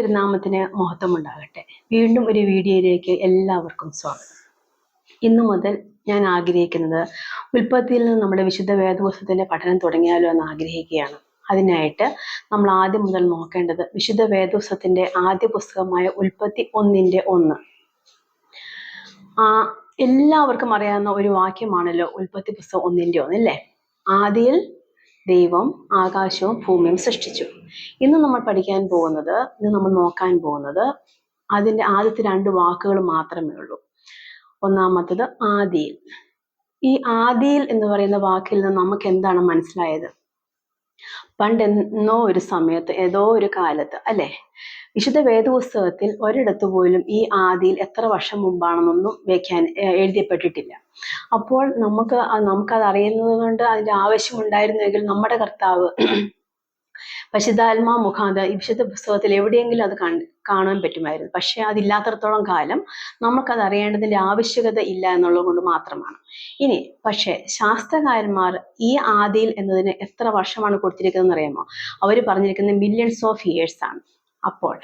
തിരുനാമത്തിന് മഹത്വമുണ്ടാകട്ടെ. വീണ്ടും ഒരു വീഡിയോയിലേക്ക് എല്ലാവർക്കും സ്വാഗതം. ഇന്നു മുതൽ ഞാൻ ആഗ്രഹിക്കുന്നത് ഉൽപ്പത്തിയിൽ നിന്ന് നമ്മുടെ വിശുദ്ധ വേദപുസ്തകത്തിന്റെ പഠനം തുടങ്ങിയാലോ എന്ന് ആഗ്രഹിക്കുകയാണ്. അതിനായിട്ട് നമ്മൾ ആദ്യം മുതൽ നോക്കേണ്ടത് വിശുദ്ധ വേദപുസ്തകത്തിന്റെ ആദ്യ പുസ്തകമായ ഉൽപ്പത്തി ഒന്നിന്റെ ഒന്ന്. ആ എല്ലാവർക്കും അറിയാവുന്ന ഒരു വാക്യമാണല്ലോ ഉൽപ്പത്തി പുസ്തകം ഒന്നിന്റെ ഒന്ന് അല്ലേ? ആദിയിൽ ദൈവം ആകാശവും ഭൂമിയും സൃഷ്ടിച്ചു. ഇന്ന് നമ്മൾ പഠിക്കാൻ പോകുന്നത് ഇന്ന് നമ്മൾ നോക്കാൻ പോകുന്നത് അതിന്റെ ആദ്യത്തെ രണ്ട് വാക്കുകൾ മാത്രമേ ഉള്ളൂ. ഒന്നാമത്തത് ആദിയിൽ. ഈ ആദിയിൽ എന്ന് പറയുന്ന വാക്കിൽ നിന്ന് നമുക്ക് എന്താണ് മനസ്സിലായത്? പണ്ട് എന്നോ ഒരു സമയത്ത് ഏതോ ഒരു കാലത്ത് അല്ലേ? വിശുദ്ധ വേദപുസ്തകത്തിൽ ഒരിടത്ത് പോലും ഈ ആദിയിൽ എത്ര വർഷം മുമ്പാണെന്നൊന്നും വ്യാഖ്യാന എഴുതപ്പെട്ടിട്ടില്ല അപ്പോൾ നമുക്ക് നമുക്കത് അറിയുന്നത് കൊണ്ട് അതിന്റെ ആവശ്യമുണ്ടായിരുന്നെങ്കിൽ നമ്മുടെ കർത്താവ് പരിശുദ്ധാത്മാ മുഖാന്ത ഈ വിശുദ്ധ പുസ്തകത്തിൽ എവിടെയെങ്കിലും അത് കണ്ട് കാണാൻ പറ്റുമായിരുന്നു. പക്ഷെ അതില്ലാത്തടത്തോളം കാലം നമുക്കത് അറിയേണ്ടതിന്റെ ആവശ്യകത ഇല്ല എന്നുള്ളത് കൊണ്ട് മാത്രമാണ്. ഇനി പക്ഷേ ശാസ്ത്രകാരന്മാർ ഈ ആദിയിൽ എന്നതിന് എത്ര വർഷമാണ് കൊടുത്തിരിക്കുന്നതെന്ന് അറിയാമോ? അവർ പറഞ്ഞിരിക്കുന്നത് മില്യൺസ് ഓഫ് ഇയേഴ്സ് ആണ്. അപ്പോൾ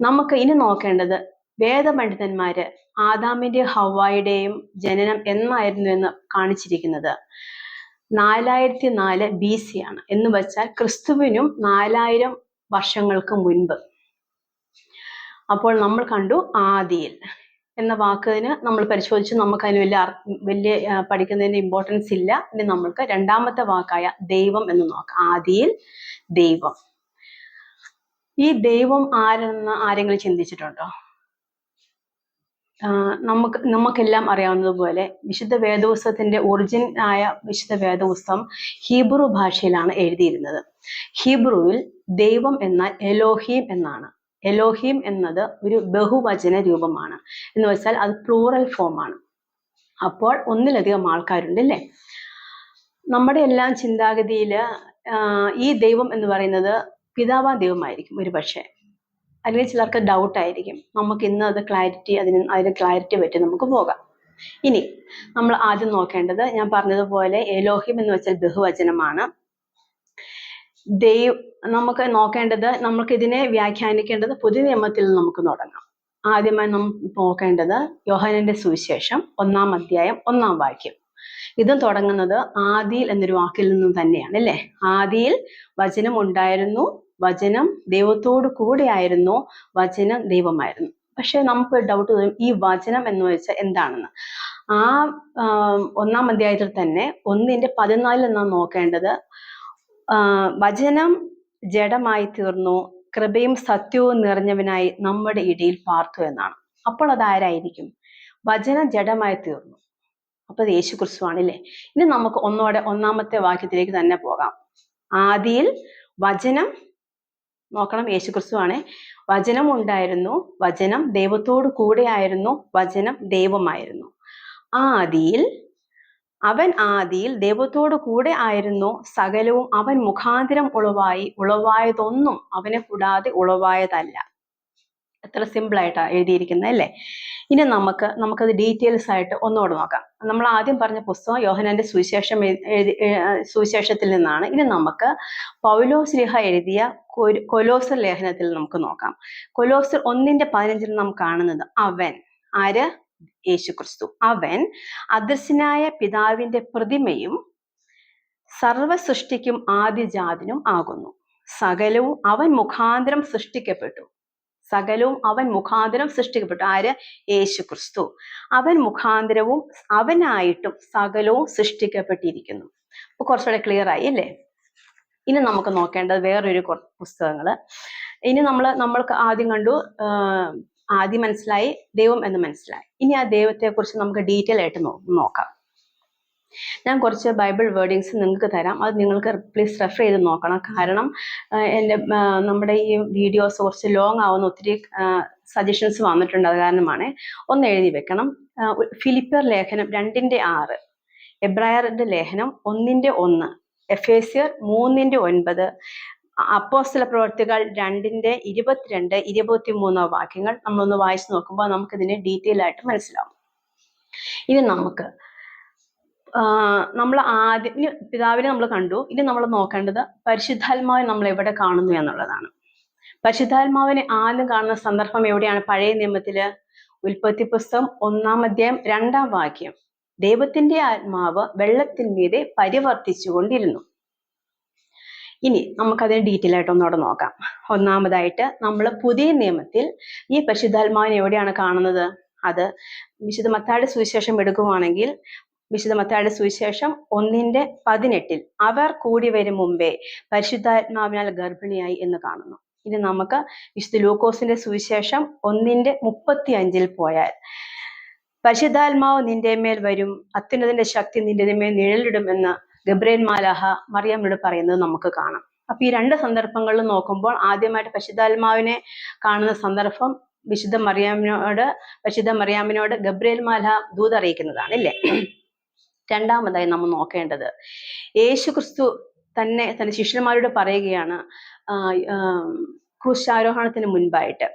നമുക്ക് ഇനി നോക്കേണ്ടത് വേദപണ്ഡിതന്മാര് ആദാമിന്റെ ഹവായുടെയും ജനനം എന്നായിരുന്നു എന്ന് കാണിച്ചിരിക്കുന്നത്. നാലായിരത്തി നാല് ബി സി ആണ്. എന്ന് വെച്ചാൽ ക്രിസ്തുവിനും നാലായിരം വർഷങ്ങൾക്ക് മുൻപ്. അപ്പോൾ നമ്മൾ കണ്ടു ആദിയിൽ. എന്ന വാക്കിന് നമ്മൾ പരിശോധിച്ച്. നമുക്ക് അതിന് വലിയ വലിയ പഠിക്കുന്നതിന്റെ പഠിക്കുന്നതിന് ഇമ്പോർട്ടൻസ് ഇല്ല. ഇനി നമ്മൾക്ക് രണ്ടാമത്തെ വാക്കായ ദൈവം എന്ന് നോക്കാം. ആദിയിൽ ദൈവം. ഈ ദൈവം ആരെന്ന് ആരെങ്കിലും ചിന്തിച്ചിട്ടുണ്ടോ? നമുക്ക് നമുക്കെല്ലാം അറിയാവുന്നതുപോലെ വിശുദ്ധ വേദപുസ്തകത്തിന്റെ ഒറിജിൻ ആയ വിശുദ്ധ വേദപുസ്തകം ഹീബ്രു ഭാഷയിലാണ് എഴുതിയിരുന്നത്. ഹീബ്രുവിൽ ദൈവം എന്നാൽ എലോഹീം എന്നാണ്. എലോഹീം എന്നത് ഒരു ബഹുവചന രൂപമാണ്. എന്ന് വെച്ചാൽ അത് പ്ലൂറൽ ഫോം ആണ്. അപ്പോൾ ഒന്നിലധികം ആൾക്കാരുണ്ട് അല്ലേ? നമ്മുടെ എല്ലാം ചിന്താഗതിയിൽ ഈ ദൈവം എന്ന് പറയുന്നത് പിതാവാ ദൈവമായിരിക്കും ഒരു പക്ഷേ അല്ലെങ്കിൽ ചിലർക്ക് ഡൗട്ട് ആയിരിക്കും. നമുക്ക് ഇന്ന് അത് ക്ലാരിറ്റി അതിന് അതിന് ക്ലാരിറ്റി പറ്റി നമുക്ക് പോകാം. ഇനി നമ്മൾ ആദ്യം നോക്കേണ്ടത് ഞാൻ പറഞ്ഞതുപോലെ എലോഹിം എന്ന് വെച്ചാൽ ബഹുവചനമാണ്. ദൈവ നമുക്ക് നോക്കേണ്ടത് നമുക്ക് ഇതിനെ വ്യാഖ്യാനിക്കേണ്ടത് പുതിയ നിയമത്തിൽ നമുക്ക് തുടങ്ങാം. ആദ്യമായി നാം നോക്കേണ്ടത് യോഹനന്റെ സുവിശേഷം ഒന്നാം അധ്യായം ഒന്നാം വാക്യം. ഇതും തുടങ്ങുന്നത് ആദിയിൽ എന്നൊരു വാക്കിൽ നിന്നും തന്നെയാണ് അല്ലേ? ആദിയിൽ വചനം ഉണ്ടായിരുന്നു വചനം ദൈവത്തോട് കൂടെയായിരുന്നു വചനം ദൈവമായിരുന്നു. പക്ഷെ നമുക്ക് ഡൗട്ട് തോന്നും ഈ വചനം എന്ന് വെച്ചാൽ എന്താണെന്ന്? ആ ഒന്നാം അധ്യായത്തിൽ തന്നെ ഒന്നിന്റെ പതിനാലിൽ നാം നോക്കേണ്ടത് വചനം ജഡമായി തീർന്നു കൃപയും സത്യവും നിറഞ്ഞവനായി നമ്മുടെ ഇടയിൽ പാർത്തു എന്നാണ്. അപ്പോൾ അതാരായിരിക്കും വചനം ജഡമായി തീർന്നു. അപ്പൊ അത് യേശു ക്രിസ്തുവാണല്ലേ ഇനി നമുക്ക് ഒന്നോടെ ഒന്നാമത്തെ വാക്യത്തിലേക്ക് തന്നെ പോകാം. ആദിയിൽ വചനം നോക്കണം. യേശുക്രിസ്തുവാണ്. വചനം ഉണ്ടായിരുന്നു. വചനം ദൈവത്തോട് കൂടെയായിരുന്നു വചനം ദൈവമായിരുന്നു. ആദിയിൽ അവൻ ആദിയിൽ ദൈവത്തോട് കൂടെ ആയിരുന്നു. സകലവും അവൻ മുഖാന്തരം ഉളവായി. ഉളവായതൊന്നും അവനെ കൂടാതെ ഉളവായതല്ല. എത്ര സിമ്പിൾ ആയിട്ടാണ് എഴുതിയിരിക്കുന്നത് അല്ലേ? ഇനി നമുക്ക് നമുക്കത് ഡീറ്റെയിൽസ് ആയിട്ട് ഒന്നുകൂടെ നോക്കാം. നമ്മൾ ആദ്യം പറഞ്ഞ പുസ്തകം യോഹനന്റെ സുവിശേഷം എഴുതി സുവിശേഷത്തിൽ നിന്നാണ്. ഇനി നമുക്ക് പൗലോസ് ലിഹ എഴുതിയ കൊലോസർ ലേഖനത്തിൽ നമുക്ക് നോക്കാം. കൊലോസർ ഒന്നിന്റെ പതിനഞ്ചിൽ നാം കാണുന്നത് അവൻ ആര്? യേശു ക്രിസ്തു അവൻ അദൃശ്യനായ പിതാവിന്റെ പ്രതിമയും സർവ സൃഷ്ടിക്കും ആദിജാതിനും ആകുന്നു. സകലവും അവൻ മുഖാന്തരം സൃഷ്ടിക്കപ്പെട്ടു. സകലവും അവൻ മുഖാന്തരം സൃഷ്ടിക്കപ്പെട്ടു. ആര്? യേശു ക്രിസ്തു അവൻ മുഖാന്തരവും അവനായിട്ടും സകലവും സൃഷ്ടിക്കപ്പെട്ടിരിക്കുന്നു. അപ്പൊ കുറച്ചുകൂടെ ക്ലിയർ ആയി അല്ലേ? ഇനി നമുക്ക് നോക്കേണ്ടത് വേറൊരു പുസ്തകങ്ങൾ ഇനി നമ്മൾ നമ്മൾക്ക് ആദ്യം കണ്ടു ആദ്യം മനസ്സിലായി ദൈവം എന്ന് മനസ്സിലായി. ഇനി ആ ദൈവത്തെ കുറിച്ച് നമുക്ക് ഡീറ്റെയിൽ ആയിട്ട് നോക്കാം. ഞാൻ കുറച്ച് ബൈബിൾ വേർഡിങ്സ് നിങ്ങൾക്ക് തരാം. അത് നിങ്ങൾക്ക് പ്ലീസ് റെഫർ ചെയ്ത് നോക്കണം. കാരണം എന്റെ നമ്മുടെ ഈ വീഡിയോസ് കുറച്ച് ലോങ് ആവുന്ന ഒത്തിരി സജഷൻസ് വന്നിട്ടുണ്ട്. അത് കാരണമാണ്. ഒന്ന് എഴുതി വെക്കണം. ഫിലിപ്പർ ലേഖനം രണ്ടിന്റെ ആറ് എബ്രായറിന്റെ ലേഖനം ഒന്നിന്റെ ഒന്ന് എഫേസ്യർ മൂന്നിന്റെ ഒൻപത് അപ്പോസ്തല പ്രവർത്തികൾ രണ്ടിന്റെ ഇരുപത്തിരണ്ട് ഇരുപത്തി മൂന്നോ വാക്യങ്ങൾ നമ്മളൊന്ന് വായിച്ചു നോക്കുമ്പോൾ നമുക്കിതിനെ ഡീറ്റെയിൽ ആയിട്ട് മനസ്സിലാവും. ഇനി നമുക്ക് നമ്മൾ ആദ്യം പിതാവിനെ നമ്മൾ കണ്ടു. ഇനി നമ്മൾ നോക്കേണ്ടത് പരിശുദ്ധാത്മാവിനെ നമ്മൾ എവിടെ കാണുന്നു എന്നുള്ളതാണ്. പരിശുദ്ധാത്മാവിനെ ആദ്യം കാണുന്ന സന്ദർഭം എവിടെയാണ്? പഴയ നിയമത്തിൽ ഉൽപ്പത്തി പുസ്തകം ഒന്നാം അധ്യായം രണ്ടാം വാക്യം. ദൈവത്തിന്റെ ആത്മാവ് വെള്ളത്തിന്മീതെ പരിവർത്തിച്ചുകൊണ്ടിരുന്നു. ഇനി നമുക്കതിന് ഡീറ്റെയിൽ ആയിട്ട് ഒന്നുകൂടെ നോക്കാം. ഒന്നാമതായിട്ട് നമ്മൾ പുതിയ നിയമത്തിൽ ഈ പരിശുദ്ധാത്മാവിനെ എവിടെയാണ് കാണുന്നത്? അത് വിശുദ്ധ മത്തായുടെ സുവിശേഷം എടുക്കുവാണെങ്കിൽ വിശുദ്ധ മത്തായുടെ സുവിശേഷം ഒന്നിന്റെ പതിനെട്ടിൽ അവർ കൂടി വരും മുമ്പേ പരിശുദ്ധാത്മാവിനാൽ ഗർഭിണിയായി എന്ന് കാണുന്നു. ഇനി നമുക്ക് വിശുദ്ധ ലൂക്കോസിന്റെ സുവിശേഷം ഒന്നിന്റെ മുപ്പത്തി അഞ്ചിൽ പോയാൽ പരിശുദ്ധാത്മാവ് നിന്റെ മേൽ വരും അത്യുന്നതിന്റെ ശക്തി നിന്റെ മേൽ നിഴലിടും എന്ന് ഗബ്രേൻ മാലാഹ മറിയമ്മയോട് പറയുന്നത് നമുക്ക് കാണാം. അപ്പൊ ഈ രണ്ട് സന്ദർഭങ്ങളിൽ നോക്കുമ്പോൾ ആദ്യമായിട്ട് പരിശുദ്ധാത്മാവിനെ കാണുന്ന സന്ദർഭം വിശുദ്ധ മറിയാമിനോട് പരിശുദ്ധ മറിയാമിനോട് ഗബ്രേൽ മാല ദൂത് അറിയിക്കുന്നതാണ് രണ്ടാമതായി നമ്മൾ നോക്കേണ്ടത് യേശു ക്രിസ്തു തന്നെ തന്റെ ശിഷ്യന്മാരോട് പറയുകയാണ് ക്രൂശാരോഹണത്തിന് മുൻപായിട്ട്.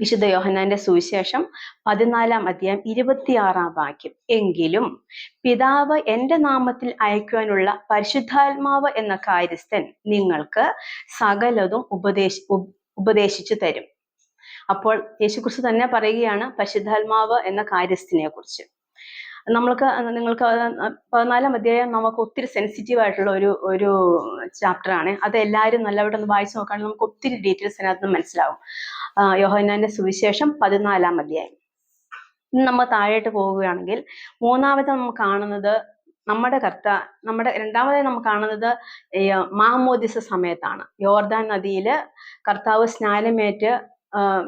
വിശുദ്ധ യോഹന്നാന്റെ സുവിശേഷം പതിനാലാം അധ്യായം ഇരുപത്തിയാറാം വാക്യം. എങ്കിലും പിതാവ് എന്റെ നാമത്തിൽ അയക്കുവാനുള്ള പരിശുദ്ധാത്മാവ് എന്ന കാര്യസ്ഥൻ നിങ്ങൾക്ക് സകലതും ഉപദേശ ഉപദേശിച്ചു തരും. അപ്പോൾ യേശുക്രിസ്തു തന്നെ പറയുകയാണ് പരിശുദ്ധാത്മാവ് എന്ന കാര്യസ്ഥനെ കുറിച്ച് നമ്മൾക്ക് നിങ്ങൾക്ക് പതിനാലാം അധ്യായം നമുക്ക് ഒത്തിരി സെൻസിറ്റീവ് ആയിട്ടുള്ള ഒരു ഒരു ചാപ്റ്റർ ആണ്. അത് എല്ലാവരും നല്ലവിടെ ഒന്ന് വായിച്ചു നോക്കുകയാണെങ്കിൽ നമുക്ക് ഒത്തിരി ഡീറ്റെയിൽസ് അതിനകത്ത് മനസ്സിലാവും. യോഹന്നാന്റെ സുവിശേഷം പതിനാലാം അധ്യായം. നമ്മൾ താഴോട്ട് പോവുകയാണെങ്കിൽ മൂന്നാമത് നമ്മൾ കാണുന്നത് നമ്മുടെ കർത്ത നമ്മുടെ രണ്ടാമതായി നമ്മൾ കാണുന്നത് മാമോദിസ സമയത്താണ്. യോർദാൻ നദിയിൽ കർത്താവ് സ്നാനമേറ്റ്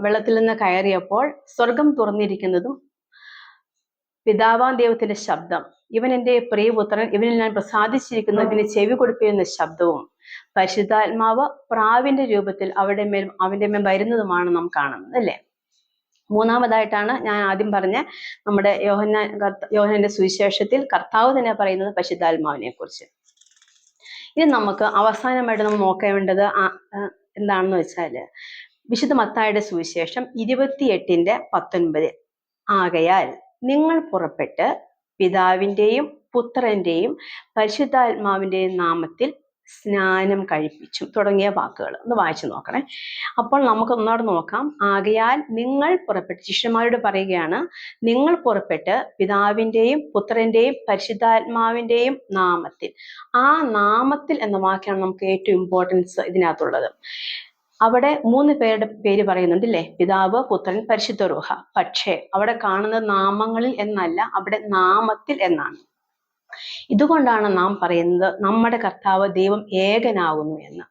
വെള്ളത്തിൽ നിന്ന് കയറിയപ്പോൾ സ്വർഗം തുറന്നിരിക്കുന്നതും പിതാവാൻ ദൈവത്തിന്റെ ശബ്ദം. ഇവൻ എന്റെ പ്രിയപുത്രൻ ഇവനിൽ ഞാൻ പ്രസാദിച്ചിരിക്കുന്നു ഇവന് ചെവി കൊടുപ്പിക്കുന്ന ശബ്ദവും പരിശുദ്ധാത്മാവ് പ്രാവിന്റെ രൂപത്തിൽ അവിടെ മേൽ അവന്റെ മേൽ വരുന്നതുമാണ് നാം കാണുന്നത് അല്ലേ? മൂന്നാമതായിട്ടാണ് ഞാൻ ആദ്യം പറഞ്ഞ നമ്മുടെ യോഹന യോഹനന്റെ സുവിശേഷത്തിൽ കർത്താവ് തന്നെ പറയുന്നത് പരിശുദ്ധാത്മാവിനെ കുറിച്ച് ഇനി നമുക്ക് അവസാനമായിട്ട് നമ്മൾ നോക്കേണ്ടത് എന്താണെന്ന് വെച്ചാൽ വിശുദ്ധ മത്തായുടെ സുവിശേഷം ഇരുപത്തിയെട്ടിന്റെ പത്തൊൻപത്. ആകയാൽ നിങ്ങൾ പുറപ്പെട്ട് പിതാവിന്റെയും പുത്രന്റെയും പരിശുദ്ധാത്മാവിന്റെയും നാമത്തിൽ സ്നാനം കഴിപ്പിച്ചു. തുടങ്ങിയ വാക്കുകൾ. ഒന്ന് വായിച്ചു നോക്കണേ. അപ്പോൾ നമുക്ക് ഒന്നോടെ നോക്കാം. ആകയാൽ നിങ്ങൾ പുറപ്പെട്ട് ശിഷ്യന്മാരോട് പറയുകയാണ് നിങ്ങൾ പുറപ്പെട്ട് പിതാവിന്റെയും പുത്രന്റെയും പരിശുദ്ധാത്മാവിന്റെയും നാമത്തിൽ. ആ നാമത്തിൽ എന്ന വാക്കാണ് നമുക്ക് ഏറ്റവും ഇമ്പോർട്ടൻസ് ഇതിനകത്തുള്ളത്. അവിടെ മൂന്ന് പേരുടെ പേര് പറയുന്നുണ്ട് അല്ലേ പിതാവ് പുത്രൻ പരിശുദ്ധ റുഹ. പക്ഷേ അവിടെ കാണുന്ന നാമങ്ങളിൽ എന്നല്ല അവിടെ നാമത്തിൽ എന്നാണ്. ഇതുകൊണ്ടാണ് നാം പറയുന്നത് നമ്മുടെ കർത്താവ് ദൈവം ഏകനാകുന്നു എന്ന്.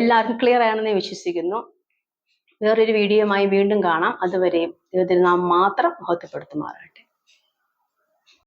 എല്ലാവർക്കും ക്ലിയർ ആണെന്ന് വിശ്വസിക്കുന്നു. വേറൊരു വീഡിയോയുമായി വീണ്ടും കാണാം. അതുവരെയും ദൈവത്തിൽ നാം മാത്രം മഹത്വപ്പെടുത്തുമാറാട്ടെ